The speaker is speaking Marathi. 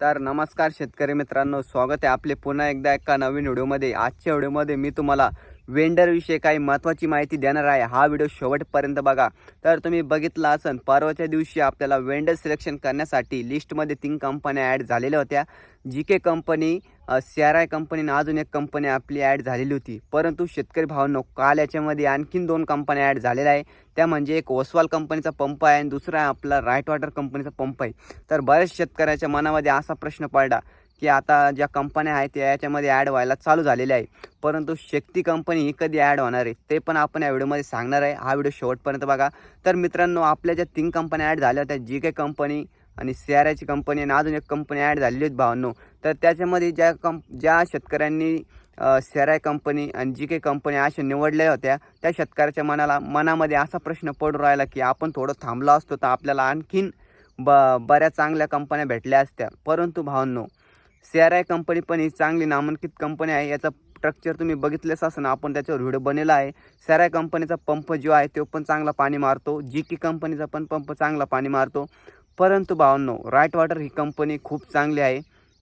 तर नमस्कार शेतकरी मित्रांनो स्वागत आहे आपले पुन्हा एकदा एका नवीन व्हिडिओमध्ये. आजच्या व्हिडिओमध्ये मी तुम्हाला वेंडरविषयी काही महत्त्वाची माहिती देणार आहे. हा व्हिडिओ शेवटपर्यंत बघा. तर तुम्ही बघितला असन परवाच्या दिवशी आपल्याला वेंडर सिलेक्शन करण्यासाठी लिस्टमध्ये तीन कंपन्या ॲड झालेल्या होत्या. G K company C R I कंपनीनं अजून एक कंपनी आपली ॲड झालेली होती. परंतु शेतकरी भावांनो काल याच्यामध्ये आणखीन दोन कंपन्या ॲड झालेल्या आहे त्या म्हणजे एक ओसवाल कंपनीचा पंप आहे आणि दुसरा आहे आपला राईट वॉटर कंपनीचा पंप आहे. तर बऱ्याच शेतकऱ्याच्या मनामध्ये असा प्रश्न पडला की आता ज्या कंपन्या आहेत त्या याच्यामध्ये ॲड व्हायला चालू झालेल्या आहे. परंतु शक्ती कंपनी ही कधी ॲड होणार आहे ते पण आपण या व्हिडिओमध्ये सांगणार आहे. हा व्हिडिओ शेवटपर्यंत बघा. तर मित्रांनो आपल्या ज्या तीन कंपन्या ॲड झाल्या होत्या जी काही कंपनी आणि सी आर आयची कंपनी आणि अजून एक कंपनी ॲड झालेली आहेत भावांनो तर त्याच्यामध्ये ज्या कंप ज्या शेतकऱ्यांनी सेराय कंपनी आणि जी काही कंपनी अशा निवडल्या होत्या त्या शेतकऱ्याच्या मनाला मनामध्ये असा प्रश्न पडून राहिला की आपण थोडं थांबलो असतो तर आपल्याला आणखीन ब बऱ्या चांगल्या कंपन्या भेटल्या असत्या. परंतु भावांनो सेराय कंपनी पण ही चांगली नामांकित कंपनी आहे. याचा स्ट्रक्चर तुम्ही बघितलेच असं आपण त्याच्यावर व्हिडिओ बनवला आहे. सेराय कंपनीचा पंप जो आहे तो पण चांगला पाणी मारतो. जी की कंपनीचा पण पंप चांगला पाणी मारतो. परंतु भावांनो राईट वॉटर ही कंपनी खूप चांगली आहे.